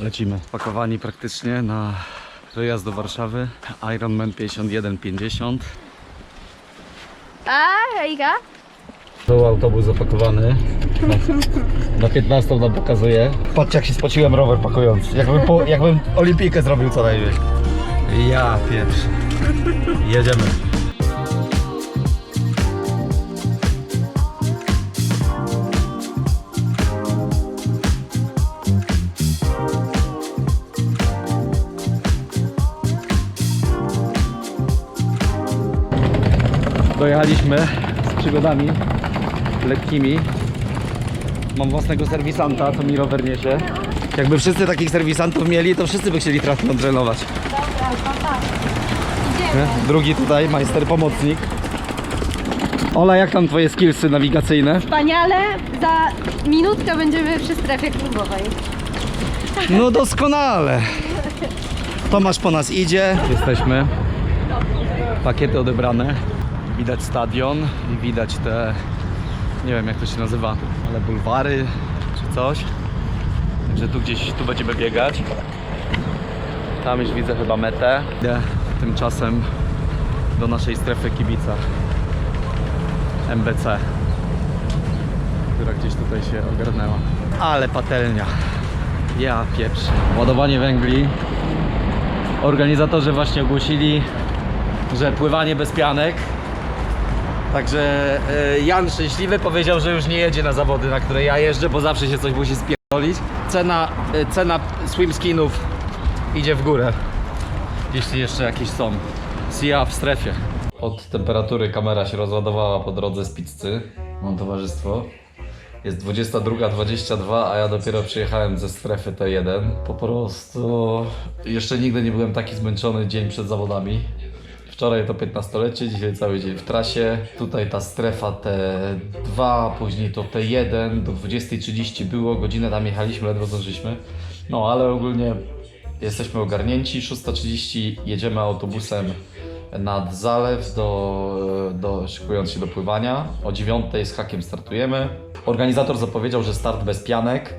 Lecimy. Pakowani praktycznie na wyjazd do Warszawy. Ironman 5150. A, hejka. Był autobus zapakowany. Na 15 nam pokazuje. Patrzcie jak się spociłem rower pakując. Jakbym, po, jakbym olimpijkę zrobił co najmniej. Ja pierwszy. Jedziemy. Dojechaliśmy z przygodami lekkimi. Mam własnego serwisanta, co mi rower niesie. Jakby wszyscy takich serwisantów mieli, to wszyscy by chcieli triathlon trenować. Nie? Drugi tutaj, majster pomocnik. Ola, jak tam twoje skillsy nawigacyjne? Wspaniale. Za minutkę będziemy przy strefie klubowej. No doskonale. Tomasz po nas idzie. Jesteśmy. Pakiety odebrane. Widać stadion i widać te, nie wiem jak to się nazywa, ale bulwary czy coś. Także tu gdzieś, tu będziemy biegać. Tam już widzę chyba metę. Idę tymczasem do naszej strefy kibica. MBC która gdzieś tutaj się ogarnęła. Ale patelnia. Ja pieprz. Ładowanie węgli. Organizatorzy właśnie ogłosili, że pływanie bez pianek. Także e, Jan Szczęśliwy powiedział, że już nie jedzie na zawody, na które ja jeżdżę, bo zawsze się coś musi spierdolić. Cena, e, cena swim skinów idzie w górę. Jeśli jeszcze jakieś są. Sia w strefie. Od temperatury kamera się rozładowała po drodze z pizzy. Mam towarzystwo. Jest 22.22, a ja dopiero przyjechałem ze strefy T1. Po prostu jeszcze nigdy nie byłem taki zmęczony dzień przed zawodami. Wczoraj to 15-lecie, dzisiaj cały dzień w trasie. Tutaj ta strefa T2, później to T1. Do 20.30 było, godzinę tam jechaliśmy, ledwo zdążyliśmy. No ale ogólnie jesteśmy ogarnięci. 6.30 jedziemy autobusem nad zalew, do, do, szykując się do pływania. O 9 z hakiem startujemy. Organizator zapowiedział, że start bez pianek,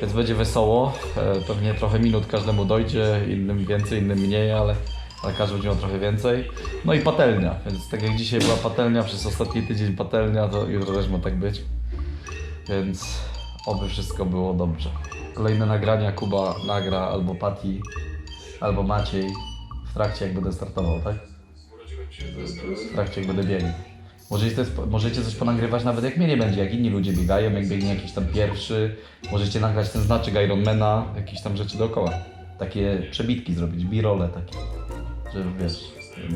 więc będzie wesoło. E, Pewnie trochę minut każdemu dojdzie, innym więcej, innym mniej, ale, ale każdy będzie miał trochę więcej. No i patelnia, więc tak jak dzisiaj była patelnia, przez ostatni tydzień patelnia, to jutro też ma tak być. Więc oby wszystko było dobrze. Kolejne nagrania Kuba nagra albo Pati, albo Maciej w trakcie jak będę startował, tak? w trakcie jak będę biegł. Możecie, możecie coś ponagrywać nawet jak mnie nie będzie, jak inni ludzie biegają, jak biegnie jakiś tam pierwszy. Możecie nagrać ten znaczek Ironmana, jakieś tam rzeczy dookoła. Takie przebitki zrobić, b-rolle takie. Że wiesz,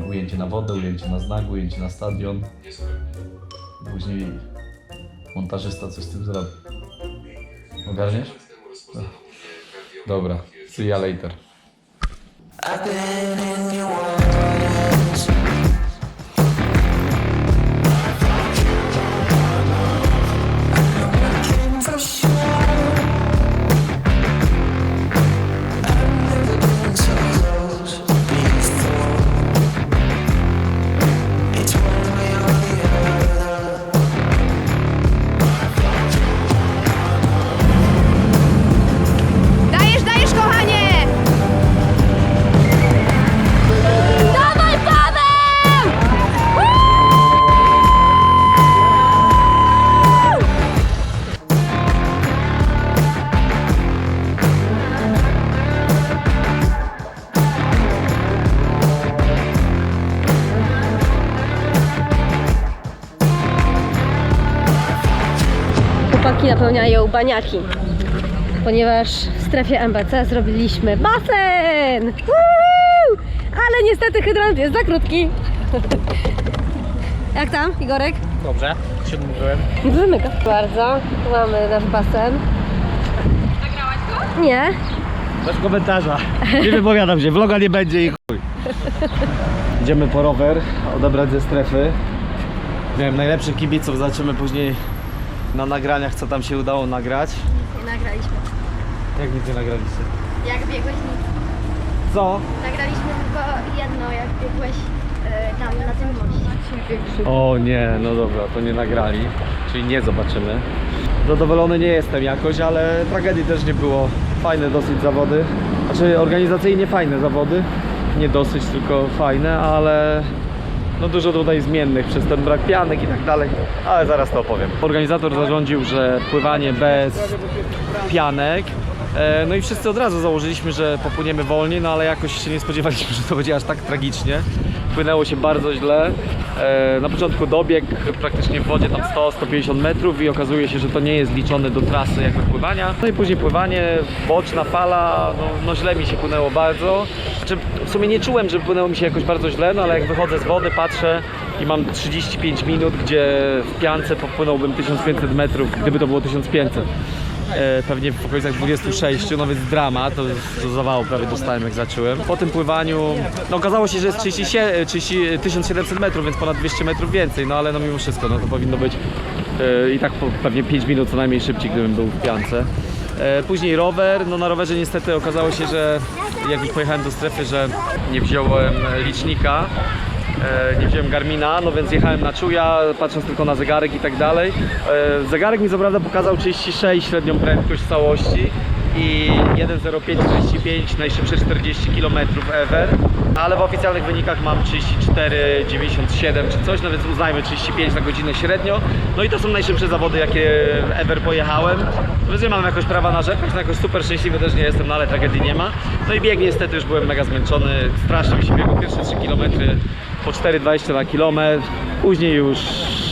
ujęcie na wodę, ujęcie na znak, ujęcie na stadion. Później montażysta coś z tym zrobi. Ogarniesz? Dobra, see ya later. Dajesz, Napełniają baniaki ponieważ w strefie MBC zrobiliśmy basen! Woo! Ale niestety hydrant jest za krótki. Jak tam, Igorek? Dobrze, się odmówiłem. Wymyka. Bardzo. Tu mamy nasz basen. Nagrałaś go? Nie. Bez komentarza. Nie wypowiadam się, vloga nie będzie i chuj. Idziemy po rower, odebrać ze strefy. Miałem najlepszych kibiców, zobaczymy później na nagraniach, co tam się udało nagrać. Nie nagraliśmy. Jak nic nie nagraliście? Jak biegłeś nic. Co? Nagraliśmy tylko jedno, jak biegłeś e, tam na tym moście. O nie, no dobra, to nie nagrali, czyli nie zobaczymy. Zadowolony nie jestem jakoś, ale tragedii też nie było. Fajne dosyć zawody. Znaczy organizacyjnie fajne zawody. Nie dosyć, tylko fajne, ale no dużo tutaj zmiennych przez ten brak pianek i tak dalej, ale zaraz to opowiem. Organizator zarządził, że pływanie bez pianek e, no i wszyscy od razu założyliśmy, że popłyniemy wolniej, no ale jakoś się nie spodziewaliśmy, że to będzie aż tak tragicznie. Płynęło się bardzo źle. E, Na początku dobieg praktycznie w wodzie tam 100-150 metrów i okazuje się, że to nie jest liczone do trasy jako pływania. No i później pływanie, boczna fala, no, no źle mi się płynęło bardzo. Znaczy, w sumie nie czułem, że płynęło mi się jakoś bardzo źle, no ale jak wychodzę z wody, patrzę i mam 35 minut, gdzie w piance popłynąłbym 1500 metrów, gdyby to było 1500 e, pewnie w okolicach 26, no więc drama, to, to zawału prawie dostałem jak zacząłem. Po tym pływaniu, no okazało się, że jest 37, 30, 1700 metrów, więc ponad 200 metrów więcej, no ale no mimo wszystko, no to powinno być e, i tak po, pewnie 5 minut co najmniej szybciej, gdybym był w piance. E, Później rower, no na rowerze niestety okazało się, że jak już pojechałem do strefy, że nie wziąłem licznika, E, nie wziąłem Garmina, no więc jechałem na czuja, patrząc tylko na zegarek i tak dalej. E, Zegarek mi co prawda pokazał 36 średnią prędkość w całości i 1.05.35 najszybsze 40 km ever, ale w oficjalnych wynikach mam 34,97 czy coś, no więc uznajmy 35 na godzinę średnio. No i to są najszybsze zawody, jakie ever pojechałem. No Więc nie mam jakoś prawa narzekać, no jakoś super szczęśliwy też nie jestem, no ale tragedii nie ma. No i bieg niestety już byłem mega zmęczony, strasznie mi się biegło pierwsze 3 km po 4,20 na kilometr, później już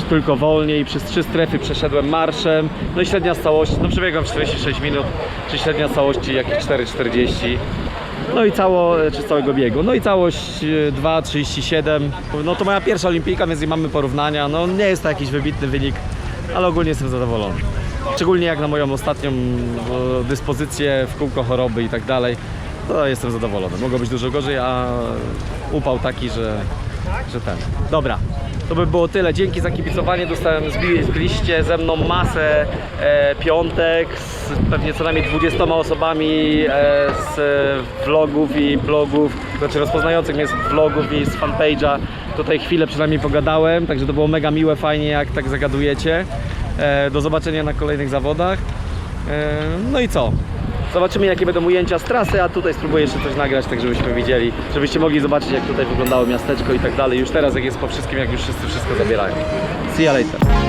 tylko wolniej, przez trzy strefy przeszedłem marszem, no i średnia z całości, no przebiegłem w 46 minut, czy średnia z całości jakieś 4,40. No i cało, czy całego biegu. No i całość e, 2,37. No to moja pierwsza olimpijka, więc nie mamy porównania. No nie jest to jakiś wybitny wynik, ale ogólnie jestem zadowolony. Szczególnie jak na moją ostatnią no, dyspozycję w kółko choroby i tak dalej, to jestem zadowolony. Mogło być dużo gorzej, a upał taki, że, że ten. Dobra. To by było tyle. Dzięki za kibicowanie. Dostałem, zbili, zbiliście ze mną masę e, piątek z pewnie co najmniej 20 osobami e, z vlogów i blogów, znaczy rozpoznających mnie z vlogów i z fanpage'a. Tutaj chwilę przynajmniej pogadałem, także to było mega miłe, fajnie jak tak zagadujecie. E, do zobaczenia na kolejnych zawodach. E, no i co? Zobaczymy jakie będą ujęcia z trasy, a tutaj spróbuję jeszcze coś nagrać, tak żebyśmy widzieli, żebyście mogli zobaczyć jak tutaj wyglądało miasteczko i tak dalej. Już teraz jak jest po wszystkim, jak już wszyscy wszystko zabierają. See you later.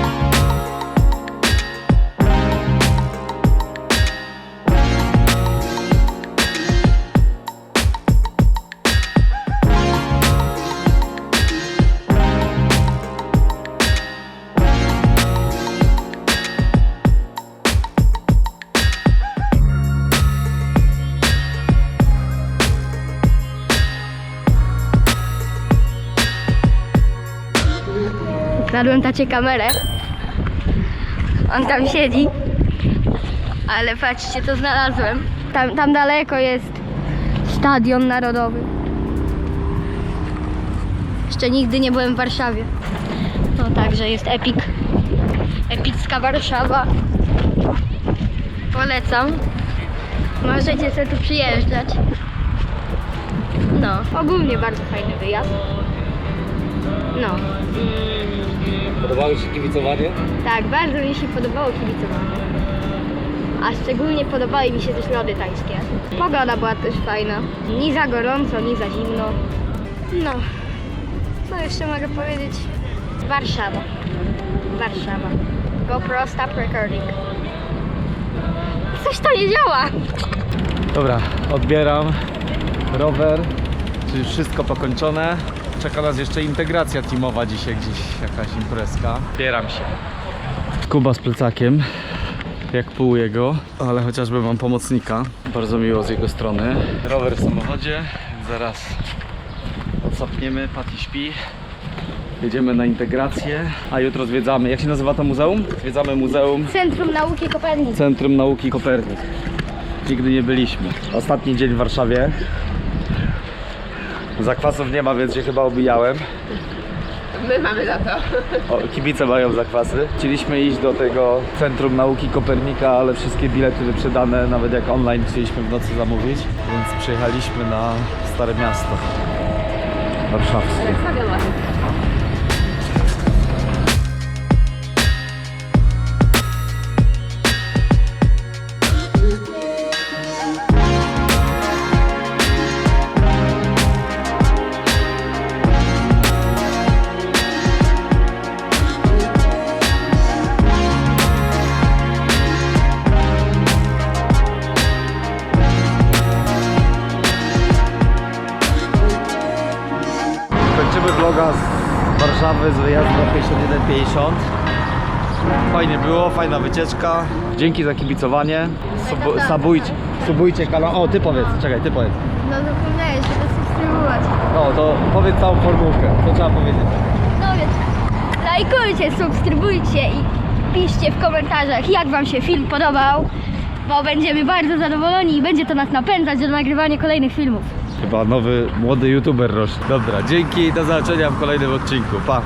Ukradłem tacie kamerę. On tam siedzi. Ale patrzcie, co znalazłem. Tam, tam daleko jest Stadion Narodowy. Jeszcze nigdy nie byłem w Warszawie. No także jest epik. Epicka Warszawa. Polecam. Możecie sobie tu przyjeżdżać. No, ogólnie bardzo fajny wyjazd. No. Mm, Podobało się kibicowanie? tak, bardzo mi się podobało kibicowanie. A szczególnie podobały mi się też lody tańskie. Pogoda była też fajna. Ni za gorąco, ni za zimno. No. Co jeszcze mogę powiedzieć? Warszawa. Warszawa. GoPro stop recording. Coś to nie działa. Dobra, odbieram rower, czyli wszystko pokończone. Czeka nas jeszcze integracja teamowa dzisiaj gdzieś, jakaś imprezka. Bieram się. Kuba z plecakiem, jak pół jego, ale chociażby mam pomocnika. Bardzo miło z jego strony. Rower w samochodzie, zaraz odsapniemy, Pati śpi. Jedziemy na integrację, a jutro zwiedzamy, jak się nazywa to muzeum? Zwiedzamy Muzeum Centrum Nauki Kopernik. Centrum Nauki Kopernik. Nigdy nie byliśmy. Ostatni dzień w Warszawie. Zakwasów nie ma, więc się chyba obijałem. My mamy za to. O, kibice mają zakwasy. Chcieliśmy iść do tego Centrum Nauki Kopernika, ale wszystkie bilety wyprzedane, nawet jak online chcieliśmy w nocy zamówić. Więc przyjechaliśmy na Stare Miasto Warszawskie. Ciekawy z wyjazdu na 5150. Fajnie było, fajna wycieczka. Dzięki za kibicowanie. Subu, subujcie, subujcie kanał. O, ty powiedz, czekaj, ty powiedz. No zapomniałeś, żeby subskrybować. No, to powiedz całą formułkę. Co trzeba powiedzieć? No więc lajkujcie, subskrybujcie i piszcie w komentarzach, jak Wam się film podobał, bo będziemy bardzo zadowoleni i będzie to nas napędzać do nagrywania kolejnych filmów. Chyba nowy, młody youtuber rośnie. Dobra, dzięki, do zobaczenia w kolejnym odcinku. Pa!